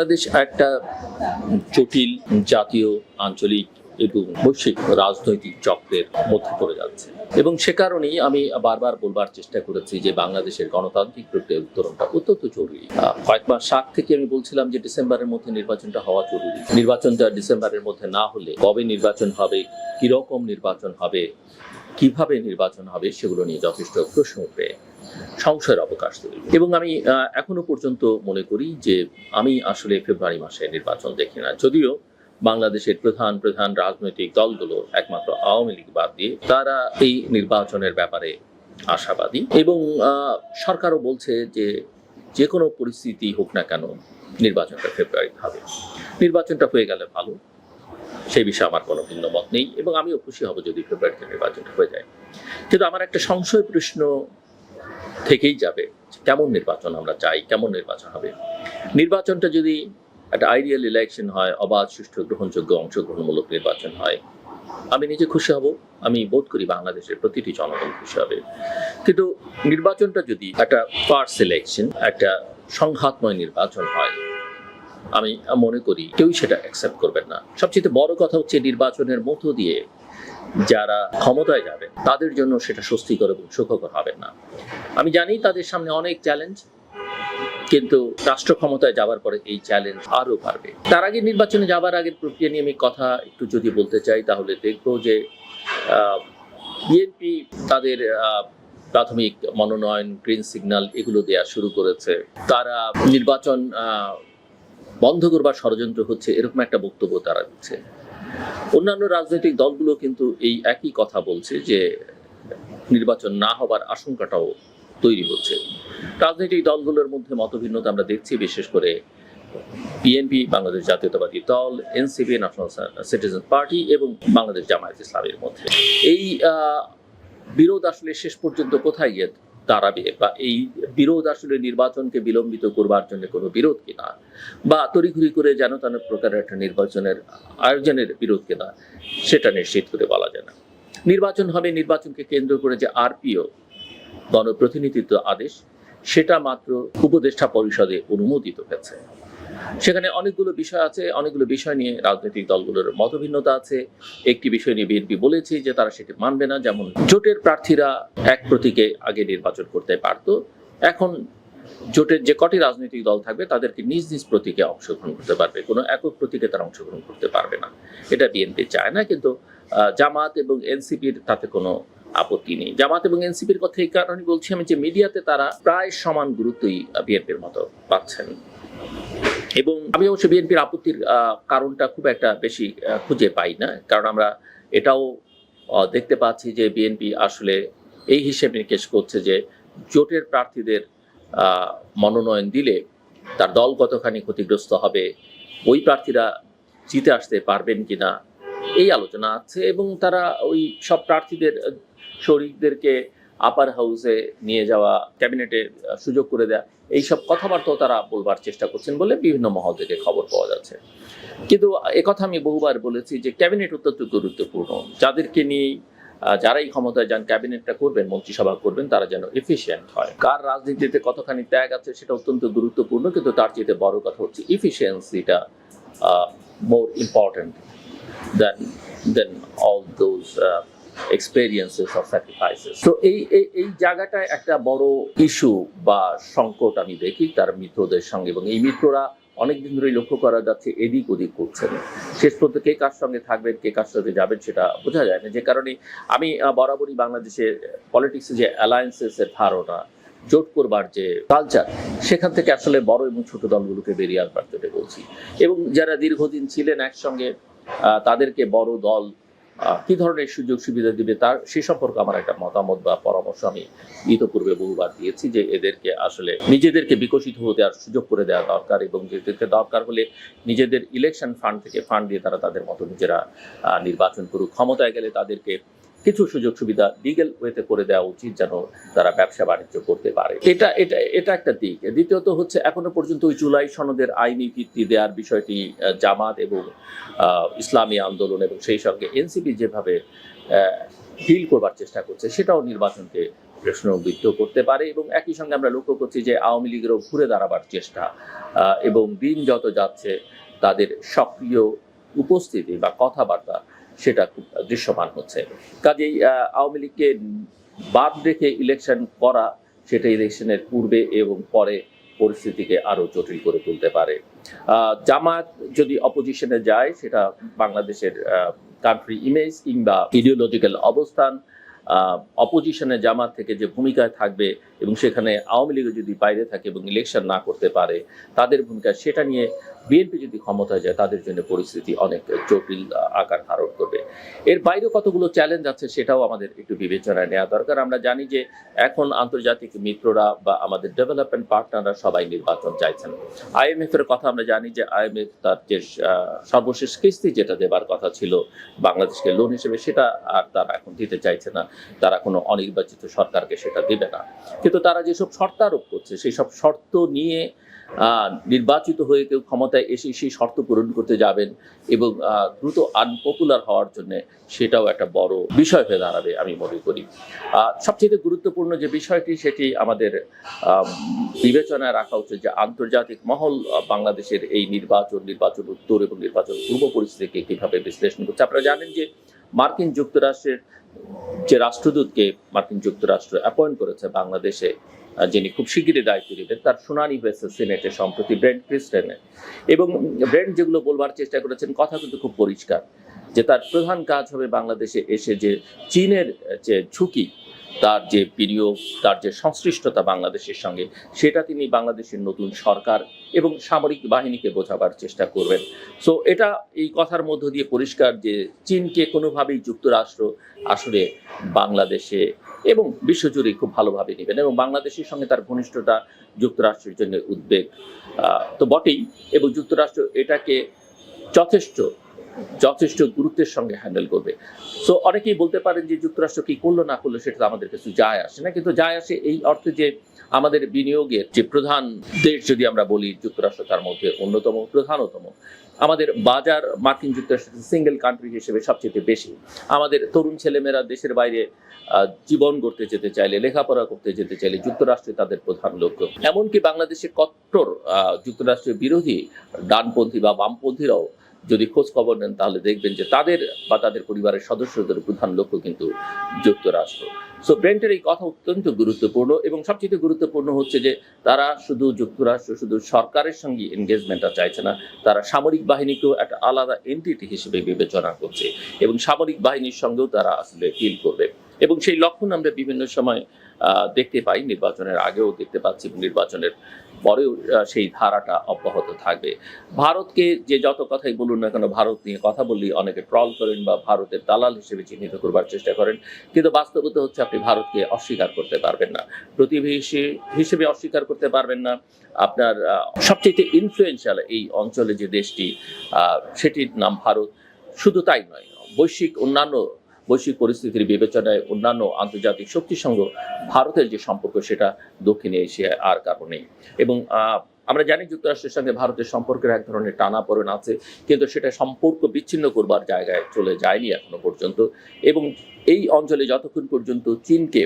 বাংলাদেশ একটা জটিল জাতীয় আঞ্চলিক এবং বৈশ্বিক রাজনৈতিক চক্রের মধ্যে পড়ে যাচ্ছে। এবং সে কারণেই আমি বারবার বলবার চেষ্টা করেছি যে বাংলাদেশের গণতান্ত্রিক প্রক্রিয়া উত্তরণটা অত্যন্ত জরুরি। কয়েক মাস আগ থেকে আমি বলছিলাম যে ডিসেম্বরের মধ্যে নির্বাচনটা হওয়া জরুরি। নির্বাচনটা ডিসেম্বরের মধ্যে না হলে কবে নির্বাচন হবে, কীরকম নির্বাচন হবে, কীভাবে নির্বাচন হবে সেগুলো নিয়ে যথেষ্ট প্রশ্ন উঠবে। সংশয়ের অবকাশ তৈরি এবং আমি এখনও পর্যন্ত মনে করি যে আমি আসলে ফেব্রুয়ারি মাসে নির্বাচন দেখি না। যদিও বাংলাদেশের প্রধান প্রধান রাজনৈতিক দলগুলো একমাত্র আওয়ামী লীগ বাদ দিয়ে তারা এই নির্বাচনের ব্যাপারে আশাবাদী এবং সরকারও বলছে যে যে কোনো পরিস্থিতি হোক না কেন নির্বাচনটা ফেব্রুয়ারিতে হবে। নির্বাচনটা হয়ে গেলে ভালো, সেই বিষয়ে আমার কোনো ভিন্ন মত নেই এবং আমিও খুশি হব যদি ফেব্রুয়ারিতে নির্বাচনটা হয়ে যায়। কিন্তু আমার একটা সংশয় প্রশ্ন থেকেই যাবে। কেমন নির্বাচন আমরা চাই? কেমন নির্বাচন হবে? নির্বাচনটা যদি একটা আইডিয়াল ইলেকশন হয়, অবাধ, সুষ্ঠু, গ্রহণযোগ্য, অংশগ্রহণমূলক নির্বাচন হয়, আমি নিজে খুশি হব। আমি বোধ করি বাংলাদেশের প্রতিটি জনগণ খুশি হবে। কিন্তু নির্বাচনটা যদি একটা ফার্স্ট ইলেকশন একটা সংঘাতময় নির্বাচন হয়, আমি মনে করি কেউই সেটা অ্যাকসেপ্ট করবেন না। সবচেয়ে বড় কথা হচ্ছে নির্বাচনের মধ্য দিয়ে যারা ক্ষমতায় যাবে, তাদের জন্য সেটা স্বস্তিকর এবং সুখকর হবে না। আমি জানি তাদের সামনে অনেক চ্যালেঞ্জ কিন্তু রাষ্ট্র ক্ষমতায় যাওয়ার পরে এই চ্যালেঞ্জ আরও বাড়বে। তার আগে নির্বাচনে যাবার আগের প্রক্রিয়া নিয়ে আমি কথা একটু যদি বলতে চাই, তাহলে দেখব যে বিএনপি তাদের প্রাথমিক মনোনয়ন গ্রিন সিগন্যাল এগুলো দেওয়া শুরু করেছে। তারা নির্বাচন বন্ধ করবার ষড়যন্ত্র হচ্ছে, এরকম একটা বক্তব্য তারা দিচ্ছে। অন্যান্য রাজনৈতিক দলগুলো কিন্তু এই একই কথা বলছে যে নির্বাচন না হবার আশঙ্কাটাও তৈরি হচ্ছে। রাজনৈতিক দলগুলোর মধ্যে মতভিন্নতা আমরা দেখছি, বিশেষ করে বিএনপি, বাংলাদেশ জাতীয়তাবাদী দল, এনসিপি ন্যাশনাল সিটিজেন পার্টি এবং বাংলাদেশ জামায়াত ইসলামের মধ্যে। এই বিরোধ আসলে শেষ পর্যন্ত কোথায় গিয়ে দাঁড়াবে বা এই বিরোধ আসলে নির্বাচনকে বিলম্বিত করবার জন্য কোনো বিরোধ কিনা বা তড়িঘড়ি করে যেন তেন প্রকারের একটা নির্বাচনের আয়োজনের বিরোধ কিনা, সেটা নিশ্চিত করে বলা যায় না। নির্বাচন হবে, নির্বাচনকে কেন্দ্র করে যে আরপিও, গণপ্রতিনিধিত্ব আদেশ, সেটা মাত্র উপদেষ্টা পরিষদে অনুমোদিত হয়েছে। সেখানে অনেকগুলো বিষয় আছে, অনেকগুলো বিষয় নিয়ে রাজনৈতিক দলগুলোর মতভিন্নতা আছে। একটি বিষয় নিয়ে বিএনপি বলেছে যে তারা সেটি মানবে না, যেমন জোটের প্রার্থীরা এক প্রতীকে আগে নির্বাচন করতে পারত। এখন জোটের যে কটি রাজনৈতিক দল থাকবে, তাদেরকে নিজ নিজ প্রতীকে অংশগ্রহণ করতে পারবে। কোনো একক প্রতীকে তারা অংশগ্রহণ করতে পারবে না। এটা বিএনপি চায় না, কিন্তু জামাত এবং এনসিপির তাতে কোনো আপত্তি নেই। জামাত এবং এনসিপির কথা এই কারণে বলছি আমি যে মিডিয়াতে তারা প্রায় সমান গুরুত্বই বিএনপির মতো পাচ্ছেন। এবং আমি অবশ্য বিএনপির আপত্তির কারণটা খুব একটা বেশি খুঁজে পাই না। কারণ আমরা এটাও দেখতে পাচ্ছি যে বিএনপি আসলে এই হিসেবে নিকেশ করছে যে জোটের প্রার্থীদের মনোনয়ন দিলে তার দল কতখানি ক্ষতিগ্রস্ত হবে, ওই প্রার্থীরা জিতে আসতে পারবেন কি না এই আলোচনা আছে এবং তারা ওই সব প্রার্থীদের, শরিকদেরকে আপার হাউসে নিয়ে যাওয়া ক্যাবিনেটে সুযোগ করে দেয়া এইসব কথাবার্তাও তারা বলবার চেষ্টা করছেন বলে বিভিন্ন মহল থেকে খবর পাওয়া যাচ্ছে। কিন্তু একথা আমি বহুবার বলেছি যে ক্যাবিনেট অত্যন্ত গুরুত্বপূর্ণ। যাদেরকে নিয়ে যারাই ক্ষমতায় যান, ক্যাবিনেটটা করবেন, মন্ত্রিসভা করবেন, তারা যেন এফিসিয়েন্ট হয়। কার রাজনীতিতে কতখানি ত্যাগ আছে সেটা অত্যন্ত গুরুত্বপূর্ণ, কিন্তু তার চেয়ে বড় কথা হচ্ছে ইফিসিয়েন্সিটা more important than than all those experiences of sacrifices তো এই, এই- জায়গাটায় একটা বড় ইস্যু বা সংকট আমি দেখি তার মিত্রদের সঙ্গে এবং এই মিত্ররা অনেকদিন ধরেই লক্ষ্য করা যাচ্ছে এদিক ওদিক করছেন শেষ পর্যন্ত কে কার সঙ্গে থাকবেন, কে কার সাথে যাবেন সেটা বোঝা যায় না। যে কারণে আমি বরাবরই বাংলাদেশের পলিটিক্সে যে অ্যালায়েন্সেসের ধারণা, জোট করবার যে কালচার সেখান থেকে আসলে বড় এবং ছোট দলগুলোকে বেরিয়ে আসবার বলছি। এবং যারা দীর্ঘদিন ছিলেন একসঙ্গে তাদেরকে বড় দল কি ধরনের সুযোগ সুবিধা দিবে তার সে সম্পর্কে আমার একটা মতামত বা পরামর্শ আমি ইতপূর্বে বহুবার দিয়েছি যে এদেরকে আসলে নিজেদেরকে বিকশিত হতে আর সুযোগ করে দেওয়া দরকার এবং যেদেরকে দরকার হলে নিজেদের ইলেকশন ফান্ড থেকে ফান্ড দিয়ে তারা তাদের মতো নিজেরা নির্বাচন করুক। ক্ষমতায় গেলে তাদেরকে কিছু সুযোগ সুবিধা লিগেল ওয়েতে করে দেওয়া উচিত যেন তারা ব্যবসা বাণিজ্য করতে পারে। এটা এটা এটা একটা দিক। দ্বিতীয়ত হচ্ছে এখনও পর্যন্ত ওই জুলাই সনদের আইনি ভিত্তি দেওয়ার বিষয়টি জামাত এবং ইসলামী আন্দোলন এবং সেই সঙ্গে এনসিপি যেভাবে ডিল করবার চেষ্টা করছে, সেটাও নির্বাচনকে প্রশ্নবিদ্ধ করতে পারে এবং একই সঙ্গে আমরা লক্ষ্য করছি যে আওয়ামী লীগেরও ঘুরে দাঁড়াবার চেষ্টা এবং দিন যত যাচ্ছে তাদের সক্রিয় উপস্থিতি বা কথাবার্তা সেটা খুব দৃশ্যমান হচ্ছে। কাজেই আওয়ামী লীগকে বাদ রেখে ইলেকশন করা সেটা ইলেকশনের পূর্বে এবং পরে পরিস্থিতিকে আরও জটিল করে তুলতে পারে। জামাত যদি অপোজিশনে যায়, সেটা বাংলাদেশের কান্ট্রি ইমেজ কিংবা ইডিওলজিক্যাল অবস্থান অপোজিশনে জামাত থেকে যে ভূমিকায় থাকবে এবং সেখানে আওয়ামী লীগও যদি বাইরে থাকে এবং ইলেকশন না করতে পারে, তাদের ভূমিকা সেটা নিয়ে বিএনপি যদি ক্ষমতায় যায়, তাদের জন্য পরিস্থিতি অনেক জটিল আকার ধারণ করবে। এর বাইরে কতগুলো চ্যালেঞ্জ আছে সেটাও আমাদের একটু বিবেচনায় নেওয়া দরকার। আমরা জানি যে এখন আন্তর্জাতিক মিত্ররা বা আমাদের ডেভেলপমেন্ট পার্টনাররা সবাই নির্বাচন চাইছেন। আইএমএফ এর কথা আমরা জানি যে আইএমএফ তার যে সর্বশেষ কিস্তি যেটা দেবার কথা ছিল, বাংলাদেশকে লোন হিসেবে সেটা আর তারা এখন দিতে চাইছে না। তারা কোনো অনির্বাচিত সরকারকে সেটা দেবে না। কিন্তু তারা যেসব শর্ত আরোপ করছে, সেই সব শর্ত নিয়ে নির্বাচিত হয়ে কেউ ক্ষমতায় এসে সেই শর্ত পূরণ করতে যাবেন এবং দ্রুত আনপপুলার হওয়ার জন্য সেটাও একটা বড় বিষয় হয়ে দাঁড়াবে আমি মনে করি। সবচেয়ে গুরুত্বপূর্ণ যে বিষয়টি সেটি আমাদের বিবেচনায় রাখা উচিত যে আন্তর্জাতিক মহল বাংলাদেশের এই নির্বাচন নির্বাচন উত্তর এবং নির্বাচন পূর্ব পরিস্থিতিকে কীভাবে বিশ্লেষণ করছে। আপনারা জানেন যে মার্কিন যুক্তরাষ্ট্রের যে রাষ্ট্রদূতকে মার্কিন যুক্তরাষ্ট্র অ্যাপয়েন্ট করেছে বাংলাদেশে যিনি খুব শিগগিরই দায়িত্ব নেবেন তার শুনানি হয়েছে সিনেটে সম্প্রতি ব্রেন্ড ক্রিস্টেনে এবং ব্রেন্ড যেগুলো বলবার চেষ্টা করেছেন, কথা কিন্তু খুব পরিষ্কার, যে তার প্রধান কাজ হবে বাংলাদেশে এসে যে চীনের যে ঝুঁকি তার যে প্রিয় তার যে সংশ্লিষ্টতা বাংলাদেশের সঙ্গে, সেটা তিনি বাংলাদেশের নতুন সরকার এবং সামরিক বাহিনীকে বোঝাবার চেষ্টা করবেন। সো এটা এই কথার মধ্য দিয়ে পরিষ্কার যে চীনকে কোনোভাবেই যুক্তরাষ্ট্র আসলে বাংলাদেশে এবং বিশ্বজুড়ে খুব ভালোভাবে নেবেন এবং বাংলাদেশের সঙ্গে তার ঘনিষ্ঠতা যুক্তরাষ্ট্রের জন্য উদ্বেগ তো বটেই। এবং যুক্তরাষ্ট্র এটাকে যথেষ্ট যথেষ্ট গুরুত্বের সঙ্গে হ্যান্ডেল করবে। সো অনেকেই বলতে পারেন যে যুক্তরাষ্ট্র কি করল, না করল, সেটা আমাদের কিছু যায় আসে না। কিন্তু যায় আসে এই অর্থে যে আমাদের বিনিয়োগের যে প্রধান দেশ যদি আমরা বলি, যুক্তরাষ্ট্র তার মধ্যে অন্যতম, প্রধানতম। আমাদের বাজার মার্কিন যুক্তরাষ্ট্রের সিঙ্গেল কান্ট্রি হিসেবে সবচেয়ে বেশি। আমাদের তরুণ ছেলেমেয়েরা দেশের বাইরে জীবন গড়তে যেতে চাইলে, লেখাপড়া করতে যেতে চাইলে যুক্তরাষ্ট্রে তাদের প্রধান লক্ষ্য। এমনকি বাংলাদেশে কট্টর যুক্তরাষ্ট্রের বিরোধী ডানপন্থী বা বামপন্থীরাও যদি খোঁজ খবর নেন, তাহলে দেখবেন যে তাদের বা তাদের পরিবারের সদস্যদের প্রধান লক্ষ্য কিন্তু যুক্তরাষ্ট্র। সো ব্রেন্টের এই কথা অত্যন্ত গুরুত্বপূর্ণ এবং সবচেয়ে গুরুত্বপূর্ণ হচ্ছে যে তারা শুধু যুক্তরাষ্ট্র, শুধু সরকারের সঙ্গে এনগেজমেন্টটা চাইছে না, তারা সামরিক বাহিনীকেও একটা আলাদা এন্টিটি হিসেবে বিবেচনা করছে এবং সামরিক বাহিনীর সঙ্গেও তারা আসলে ডিল করবে। এবং সেই লক্ষণ আমরা বিভিন্ন সময় দেখতে পাই। নির্বাচনের আগেও দেখতে পাচ্ছি এবং নির্বাচনের পরেও সেই ধারাটা অব্যাহত থাকবে। ভারতকে যে যত কথাই বলুন না কেন, ভারত নিয়ে কথা বললেই অনেকে ট্রল করেন বা ভারতের দালাল হিসেবে চিহ্নিত করবার চেষ্টা করেন। কিন্তু বাস্তবতা হচ্ছে আপনি ভারতকে অস্বীকার করতে পারবেন না। প্রতিবেশী হিসেবে অস্বীকার করতে পারবেন না। আপনার সবচেয়ে ইনফ্লুয়েন্সিয়াল এই অঞ্চলে যে দেশটি সেটির নাম ভারত। শুধু তাই নয়, বৈশ্বিক অন্যান্য বৈশ্বিক পরিস্থিতির বিবেচনায় অন্যান্য আন্তর্জাতিক শক্তির সঙ্গে ভারতের যে সম্পর্ক, সেটা দক্ষিণ এশিয়ায় আর কারণে এবং আমরা জানি যুক্তরাষ্ট্রের সঙ্গে ভারতের সম্পর্কের এক ধরনের টানাপোড়েন আছে, কিন্তু সেটা সম্পর্ক বিচ্ছিন্ন করবার জায়গায় চলে যায়নি এখনও পর্যন্ত। এবং এই অঞ্চলে যতক্ষণ পর্যন্ত চীনকে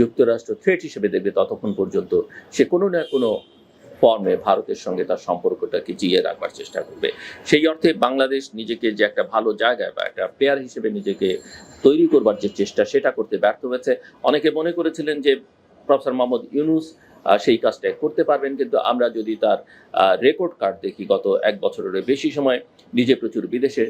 যুক্তরাষ্ট্র থ্রেট হিসেবে দেখবে, ততক্ষণ পর্যন্ত সে কোনো না কোনো ফর্মে ভারতের সঙ্গে তার সম্পর্কটাকে জিয়ে রাখবার চেষ্টা করবে। সেই অর্থে বাংলাদেশ নিজেকে যে একটা ভালো জায়গায় বা একটা প্লেয়ার হিসেবে নিজেকে তৈরি করবার যে চেষ্টা, সেটা করতে ব্যর্থ হয়েছে। অনেকে মনে করেছিলেন যে প্রফেসর মোহাম্মদ ইউনুস সেই কাজটা করতে পারবেন, কিন্তু আমরা যদি তার রেকর্ড কার্ড দেখি, গত এক বছরের বেশি সময় নিজে প্রচুর বিদেশে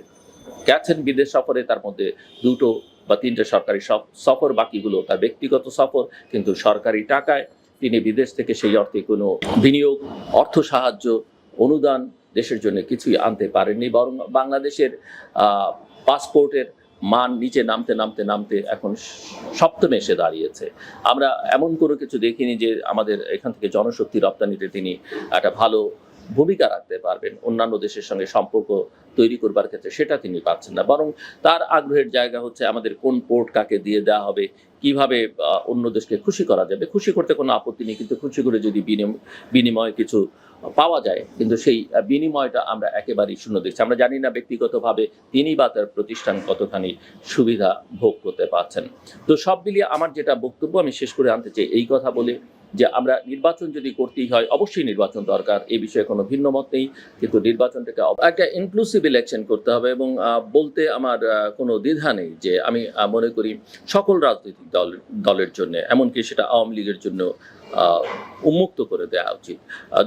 গেছেন, বিদেশ সফরে তার মধ্যে দুটো বা তিনটে সরকারি সফ- সফর বাকিগুলো তার ব্যক্তিগত সফর, কিন্তু সরকারি টাকায় তিনি বিদেশ থেকে সেই অর্থে কোনো বিনিয়োগ, অর্থ সাহায্য, অনুদান দেশের জন্য কিছুই আনতে পারেননি। বরং বাংলাদেশের পাসপোর্টের মান নিচে নামতে নামতে নামতে এখন সপ্তমে এসে দাঁড়িয়েছে। আমরা এমন কোনো কিছু দেখিনি যে আমাদের এখান থেকে জনশক্তি রপ্তানিতে তিনি একটা ভালো ভূমিকা রাখতে পারবেন। অন্যান্য দেশের সঙ্গে সম্পর্ক তৈরি করবার ক্ষেত্রে সেটা তিনি পাচ্ছেন না। বরং তার আগ্রহের জায়গা হচ্ছে আমাদের কোন পোর্ট কাকে দিয়ে দেওয়া হবে, কীভাবে অন্য দেশকে খুশি করা যাবে। খুশি করতে কোনো আপত্তি নেই, কিন্তু খুশি করে যদি বিনিম- বিনিময়ে কিছু পাওয়া যায়, কিন্তু সেই বিনিময়টা আমরা একেবারেই শূন্য দেখছি। আমরা জানি না ব্যক্তিগতভাবে তিনি বা তার প্রতিষ্ঠান কতখানি সুবিধা ভোগ করতে পারছেন। তো সব মিলিয়ে আমার যেটা বক্তব্য আমি শেষ করে আনতে চাই, এই কথা বলে যে আমরা নির্বাচন যদি করতেই হয়, অবশ্যই নির্বাচন দরকার। এই বিষয়ে কোনো ভিন্ন মত নেই, কিন্তু নির্বাচনটাকে একটা ইনক্লুসিভ ইলেকশন করতে হবে এবং বলতে আমার কোনো দ্বিধা নেই যে আমি মনে করি সকল রাজনৈতিক দল, দলের জন্য, এমনকি সেটা আওয়ামী লীগের জন্য উন্মুক্ত করে দেওয়া উচিত।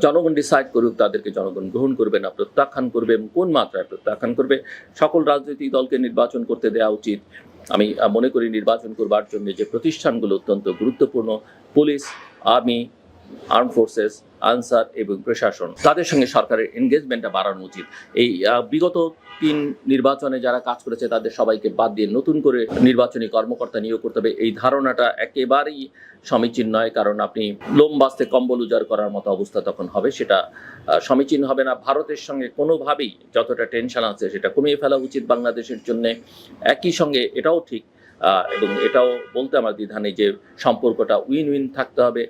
জনগণ ডিসাইড করুক, তাদেরকে জনগণ গ্রহণ করবে না, প্রত্যাখ্যান করবে এবং কোন মাত্রায় প্রত্যাখ্যান করবে, সকল রাজনৈতিক দলকে নির্বাচন করতে দেওয়া উচিত। আমি মনে করি নির্বাচন করবার জন্য যে প্রতিষ্ঠানগুলো অত্যন্ত গুরুত্বপূর্ণ, police army, arm forces, Ansar এবং প্রশাসন। তাদের সঙ্গে সরকারের এনগেজমেন্টটা বাড়ানো উচিত। এই বিগত তিন নির্বাচনে যারা কাজ করেছে, তাদের সবাইকে বাদ দিয়ে নতুন করে নির্বাচনী কর্মকর্তা নিয়োগ করতে হবে। এই ধারণাটা একেবারেই সমীচীন নয়, কারণ আপনি লোম বাঁচতে কম্বল উজাড় করার মতো অবস্থা তখন হবে, সেটা সমীচীন হবে না। ভারতের সঙ্গে কোনোভাবেই যতটা টেনশন আছে, সেটা কমিয়ে ফেলা উচিত বাংলাদেশের জন্য। একই সঙ্গে এটাও ঠিক এবং এটাও বলতে আমার দ্বিধা নেই যে সম্পর্কটা উইন উইন থাকতে হবে,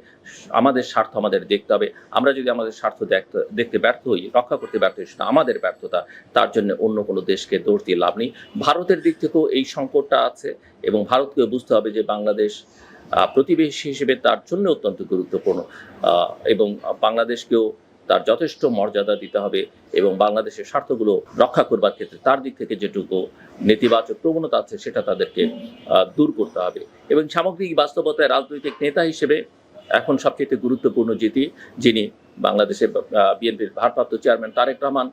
আমাদের স্বার্থ আমাদের দেখতে হবে। আমরা যদি আমাদের স্বার্থ দেখতে দেখতে ব্যর্থ হই, রক্ষা করতে ব্যর্থ হই, সেটা আমাদের ব্যর্থতা, তার জন্য অন্য কোনো দেশকে দোষ দিয়ে লাভ নেই। ভারতের দিক থেকেও এই সংকটটা আছে এবং ভারতকেও বুঝতে হবে যে বাংলাদেশ প্রতিবেশী হিসেবে তার জন্য অত্যন্ত গুরুত্বপূর্ণ। এবং বাংলাদেশকেও তার যথেষ্ট মর্যাদা দিতে হবে এবং বাংলাদেশের স্বার্থগুলো রক্ষা করবার ক্ষেত্রে তার দিক থেকে যেটুকু নেতিবাচক প্রবণতা আছে, সেটা তাদেরকে দূর করতে হবে। এবং সামগ্রিক বাস্তবতায় রাজনৈতিক নেতা হিসেবে এখন সবচেয়ে গুরুত্বপূর্ণ যেটি, যিনি বাংলাদেশের বিএনপির ভারপ্রাপ্ত চেয়ারম্যান তারেক রহমান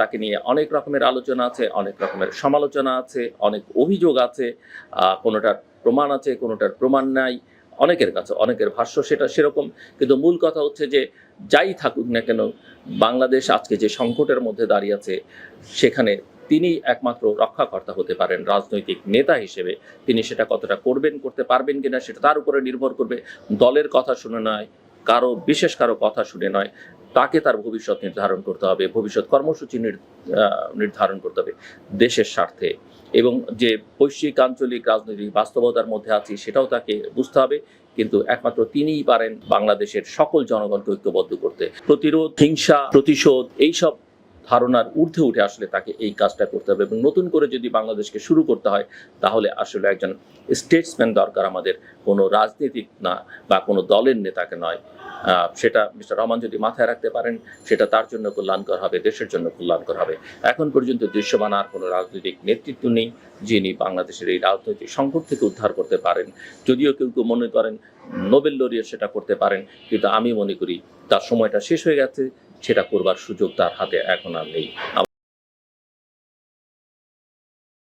তাকে নিয়ে অনেক রকমের আলোচনা আছে, অনেক রকমের সমালোচনা আছে, অনেক অভিযোগ আছে কোনোটার প্রমাণ আছে, কোনোটার প্রমাণ নাই। অনেকের কাছে, অনেকের ভাষ্য সেটা সেরকম। কিন্তু মূল কথা হচ্ছে যে, যাই থাকুক না কেন, বাংলাদেশ আজকে যে সংকটের মধ্যে দাঁড়িয়ে আছে, সেখানে তিনি একমাত্র রক্ষাকর্তা হতে পারেন, রাজনৈতিক নেতা হিসেবে। তিনি সেটা কতটা করবেন, করতে পারবেন কিনা, সেটা তার উপরে নির্ভর করবে। দলের কথা শুনে নয় কারও, বিশেষ কারও কথা শুনে নয়। তাকে তার ভবিষ্যৎ নির্ধারণ করতে হবে, ভবিষ্যৎ কর্মসূচি নির্ধারণ করতে হবে দেশের স্বার্থে। এবং যে বৈশ্বিক, আঞ্চলিক রাজনৈতিক বাস্তবতার মধ্যে আছে, সেটাও তাকে বুঝতে হবে। কিন্তু একমাত্র তিনিই পারেন বাংলাদেশের সকল জনগণকে ঐক্যবদ্ধ করতে। প্রতিরোধ, হিংসা, প্রতিশোধ, এইসব ধারণার ঊর্ধ্বে উঠে আসলে তাকে এই কাজটা করতে হবে এবং নতুন করে যদি বাংলাদেশকে শুরু করতে হয়, তাহলে আসলে একজন স্টেটসম্যান দরকার আমাদের। কোনো রাজনীতিক না বা কোনো দলের নেতাকে নয়। সেটা মিস্টার রহমান যদি মাথায় রাখতে পারেন, সেটা তার জন্য কল্যাণকর হবে, দেশের জন্য কল্যাণকর হবে। এখন পর্যন্ত দৃশ্যমান আর কোনো রাজনৈতিক নেতৃত্ব নেই, যিনি বাংলাদেশের এই রাজনৈতিক সংকট থেকে উদ্ধার করতে পারেন। যদিও কেউ কেউ মনে করেন, নোবেল লরিয়েট সেটা করতে পারেন, কিন্তু আমি মনে করি, তার সময়টা শেষ হয়ে গেছে। সেটা করবার সুযোগ তার হাতে এখন আর নেই।